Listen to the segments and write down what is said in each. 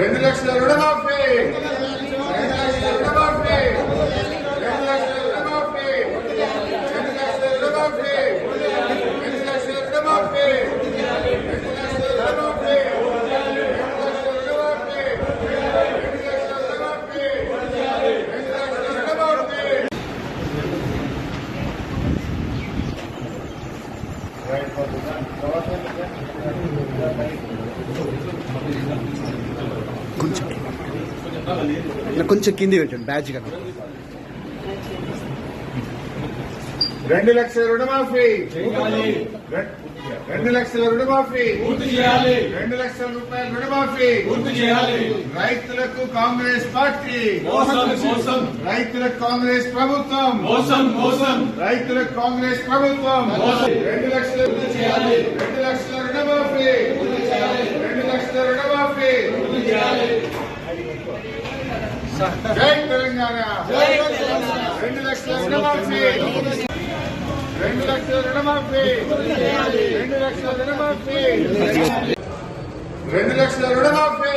రెండు లక్షల రుణమాఫీ. కొంచెం కింది పెట్టండి బ్యాచ్ కదా రెండు లక్షల రుణమాఫీ. రెండు లక్షల రుణమాఫీ. పూర్తి చేయాలి. రెండు లక్షల రూపాయల రుణమాఫీ. పూర్తి చేయాలి. రైతులకు కాంగ్రెస్ పార్టీ. మోసం మోసం. రైతులకు కాంగ్రెస్ ప్రభుత్వం. మోసం మోసం. రైతులకు కాంగ్రెస్ ప్రభుత్వం. మోసం. రెండు లక్షల చేయాలి. రెండు లక్షల రుణమాఫీ. రెండు లక్షల రుణమాఫీ. జై తెలంగాణ. రెండు లక్షల రుణమాఫీ. రెండు లక్షల రుణమాఫీ. రెండు లక్షల రుణమాఫీ. రెండు లక్షల రుణమాఫీ.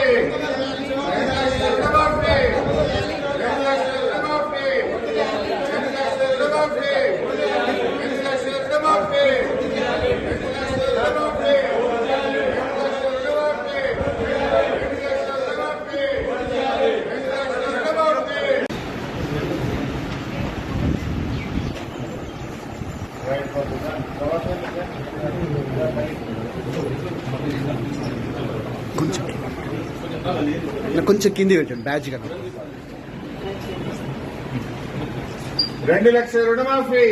కొంచెం. కొంచెం కింది పెట్టండి బ్యాచ్ కదా రెండు లక్షల రుణమాఫీ.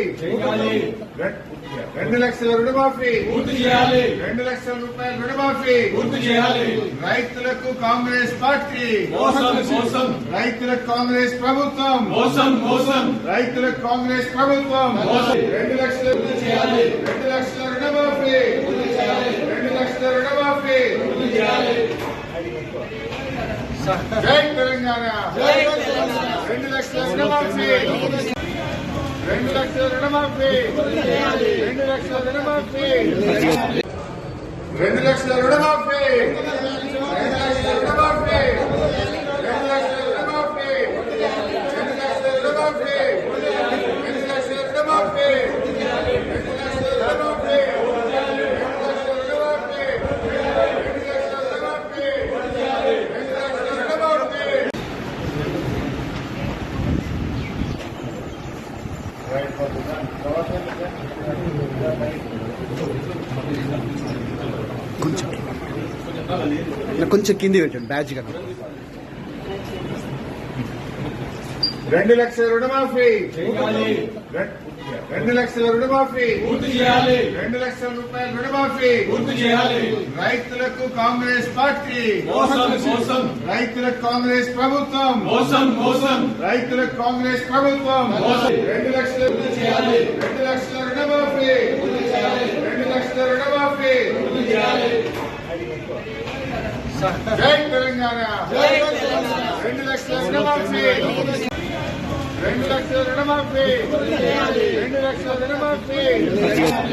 రెండు లక్షల రుణమాఫీ. పూర్తి చేయాలి. రెండు లక్షల రూపాయల రుణమాఫీ. పూర్తి చేయాలి. రైతులకు కాంగ్రెస్ పార్టీ. మోసం మోసం. రైతులకు కాంగ్రెస్ ప్రభుత్వం. మోసం మోసం. రైతులకు కాంగ్రెస్ ప్రభుత్వం. రెండు లక్షల చేయాలి. రెండు లక్షల రుణమాఫీ. రెండు లక్షల రుణమాఫీ. జై తెలంగాణ. రెండు లక్షల రుణమాఫీ. రెండు లక్షల రుణమాఫీ. రెండు లక్షల రుణమాఫీ. రెండు లక్షల రుణమాఫీ. కొంచెం. కొంచెం కింది పెట్టండి బ్యాచ్ కదా. రెండు లక్షల రుణమాఫీ. చేయాలి. రె- రెండు లక్షల రుణమాఫీ. పూర్తి చేయాలి. రెండు లక్షల రూపాయల రుణమాఫీ. పూర్తి చేయాలి. రైతులకు కాంగ్రెస్ పార్టీ. మోసం మోసం. రైతులకు కాంగ్రెస్ ప్రభుత్వం. మోసం మోసం. రైతులకు కాంగ్రెస్ ప్రభుత్వం. మోసం. రెండు లక్షల చేయాలి. రెండు లక్షల రుణమాఫీ. రెండు లక్షల రుణమాఫీ. జై తెలంగాణ. రెండు లక్షల రుణమాఫీ. రెండు లక్షల రుణమాఫీ. రెండు లక్షల రుణమాఫీ.